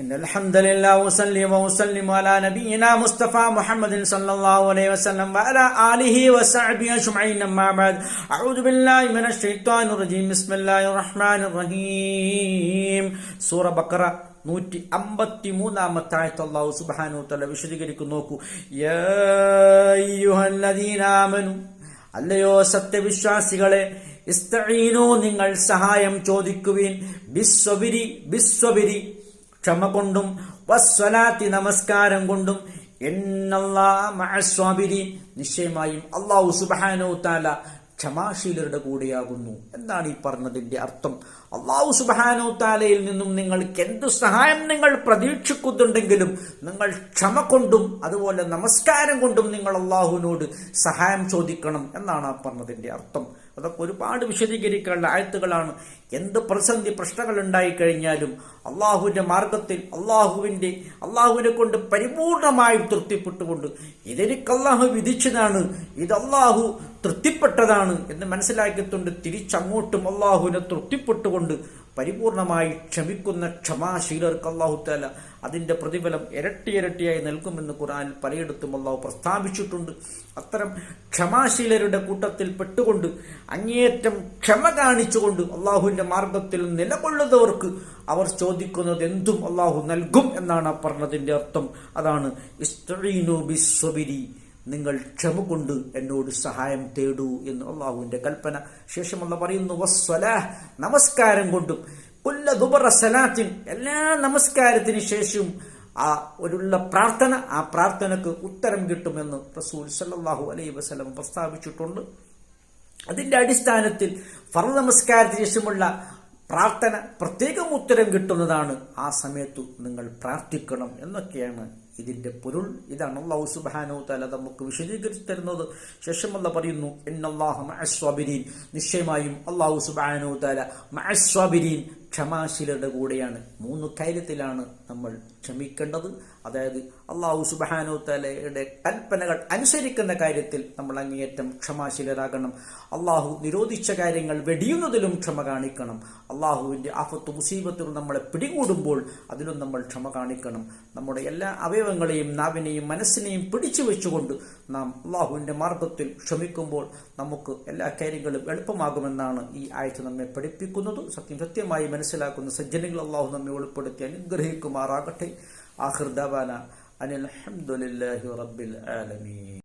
إن الحمد لله وصلي وسلم على نبينا مصطفى محمد صلى الله عليه وسلم وعلى آله وصحبه أجمعين أما بعد أعوذ بالله من الشيطان الرجيم بسم الله الرحمن الرحيم سورة بقرة നൂറ്റി അമ്പത്തി മൂന്നാമത്തെ ആയത്ത് അള്ളാഹു സുബാനു തല വിശദീകരിക്കുന്നു നോക്കൂ യാ അയ്യുഹല്ലദീനാമനു അല്ലയോ സത്യവിശ്വാസികളെ ഇസ്തഈനു നിങ്ങൾ സഹായം ചോദിക്കുവിൻ ബിസ്വബിരി ബിസ്വബിരി ക്ഷമ കൊണ്ടും വസ്വലാത്തി നമസ്കാരം കൊണ്ടും എന്നല്ലാബിരി നിശ്ചയമായും അള്ളാഹു സുബാനോ താല ക്ഷമാശീലരുടെ കൂടെയാകുന്നു എന്നാണ് ഈ പറഞ്ഞതിന്റെ അർത്ഥം. അള്ളാഹു സുബാനോ താലയിൽ നിന്നും നിങ്ങൾക്ക് എന്തു സഹായം നിങ്ങൾ പ്രതീക്ഷിക്കുന്നുണ്ടെങ്കിലും നിങ്ങൾ ക്ഷമ കൊണ്ടും അതുപോലെ നമസ്കാരം കൊണ്ടും നിങ്ങൾ അള്ളാഹുവിനോട് സഹായം ചോദിക്കണം എന്നാണ് ആ പറഞ്ഞതിന്റെ അർത്ഥം. അതൊക്കെ ഒരുപാട് വിശദീകരിക്കാനുള്ള ആയത്തുകളാണ്. എന്ത് പ്രതിസന്ധി പ്രശ്നങ്ങൾ ഉണ്ടായിക്കഴിഞ്ഞാലും അള്ളാഹുവിന്റെ മാർഗത്തിൽ അള്ളാഹുവിന്റെ അള്ളാഹുവിനെ കൊണ്ട് പരിപൂർണമായും തൃപ്തിപ്പെട്ടുകൊണ്ട് ഇതെനിക്ക് അള്ളാഹു വിധിച്ചതാണ് ഇത് അള്ളാഹു തൃപ്തിപ്പെട്ടതാണ് എന്ന് മനസ്സിലാക്കിയിട്ടുണ്ട് തിരിച്ചങ്ങോട്ടും അള്ളാഹുവിനെ തൃപ്തിപ്പെട്ടുകൊണ്ട് പരിപൂർണമായി ക്ഷമിക്കുന്ന ക്ഷമാശീലർക്ക് അള്ളാഹു താല അതിന്റെ പ്രതിഫലം ഇരട്ടി ഇരട്ടിയായി നൽകുമെന്ന് ഖുറാനിൽ പലയിടത്തും അള്ളാഹു പ്രസ്താവിച്ചിട്ടുണ്ട്. അത്തരം ക്ഷമാശീലരുടെ കൂട്ടത്തിൽ പെട്ടുകൊണ്ട് അങ്ങേയറ്റം ക്ഷമ കാണിച്ചുകൊണ്ട് അള്ളാഹുവിന്റെ മാർഗത്തിൽ നിലകൊള്ളുന്നവർക്ക് അവർ ചോദിക്കുന്നത് എന്തും അള്ളാഹു നൽകും എന്നാണ് പറഞ്ഞതിന്റെ അർത്ഥം. അതാണ് ഇസ്തഈനു ബിസ്വബിരി നിങ്ങൾ ക്ഷമ കൊണ്ട് എന്നോട് സഹായം തേടൂ എന്ന് അള്ളാഹുവിന്റെ കൽപ്പന. ശേഷമുള്ള പറയുന്നു വസ്വലാഹ് നമസ്കാരം കൊണ്ടും കൊല്ല ദുബറ സലാത്തിൻ. എല്ലാ നമസ്കാരത്തിന് ശേഷവും ആ ഒരുള്ള പ്രാർത്ഥന ആ പ്രാർത്ഥനക്ക് ഉത്തരം കിട്ടുമെന്ന് റസൂൽ സല്ലാഹു അലൈ വസ്ലം പ്രസ്താവിച്ചിട്ടുണ്ട്. അതിന്റെ അടിസ്ഥാനത്തിൽ ഫർ നമസ്കാരത്തിന് ശേഷമുള്ള പ്രാർത്ഥന പ്രത്യേകം ഉത്തരം കിട്ടുന്നതാണ് ആ സമയത്തു നിങ്ങൾ പ്രാർത്ഥിക്കണം എന്നൊക്കെയാണ് ഇതിന്റെ പൊരുൾ. ഇതാണ് അള്ളാഹു സുബാനോ തല നമുക്ക് വിശദീകരിച്ചു തരുന്നത്. ശേഷമല്ല പറയുന്നു എന്നല്ലാഹു മഅസ്വാബിരീൻ നിശ്ചയമായും അള്ളാഹു സുബാനോ തല മഅസ്വാബിരീൻ ക്ഷമാശീലരുടെ കൂടെയാണ്. മൂന്ന് കാര്യത്തിലാണ് നമ്മൾ ക്ഷമിക്കേണ്ടത്. അതായത് അള്ളാഹു സുബാനോ തലയുടെ കൽപ്പനകൾ അനുസരിക്കുന്ന കാര്യത്തിൽ നമ്മൾ അങ്ങേയറ്റം ക്ഷമാശീലരാകണം. അള്ളാഹു നിരോധിച്ച കാര്യങ്ങൾ വെടിയുന്നതിലും ക്ഷമ കാണിക്കണം. അള്ളാഹുവിന്റെ ആഫത്ത് മുസീബത്തുകൾ നമ്മളെ പിടികൂടുമ്പോൾ അതിലും നമ്മൾ ക്ഷമ കാണിക്കണം. നമ്മുടെ എല്ലാ അവയവങ്ങളെയും നാവിനെയും മനസ്സിനെയും പിടിച്ചു വെച്ചുകൊണ്ട് നാം അള്ളാഹുവിന്റെ മാർഗത്തിൽ ക്ഷമിക്കുമ്പോൾ നമുക്ക് എല്ലാ കാര്യങ്ങളും എളുപ്പമാകുമെന്നാണ് ഈ ആഴ്ച നമ്മെ പഠിപ്പിക്കുന്നത്. സത്യം സത്യമായി മനസ്സിലാക്കുന്ന. സജ്ജനങ്ങൾ അള്ളാഹു നമ്മെ ഉൾപ്പെടുത്തി അനുഗ്രഹിക്കുമാറാകട്ടെ. ആഹൃദാന അനിൽ അഹമ്മദ് റബ്ബിൽ ആലമീൻ.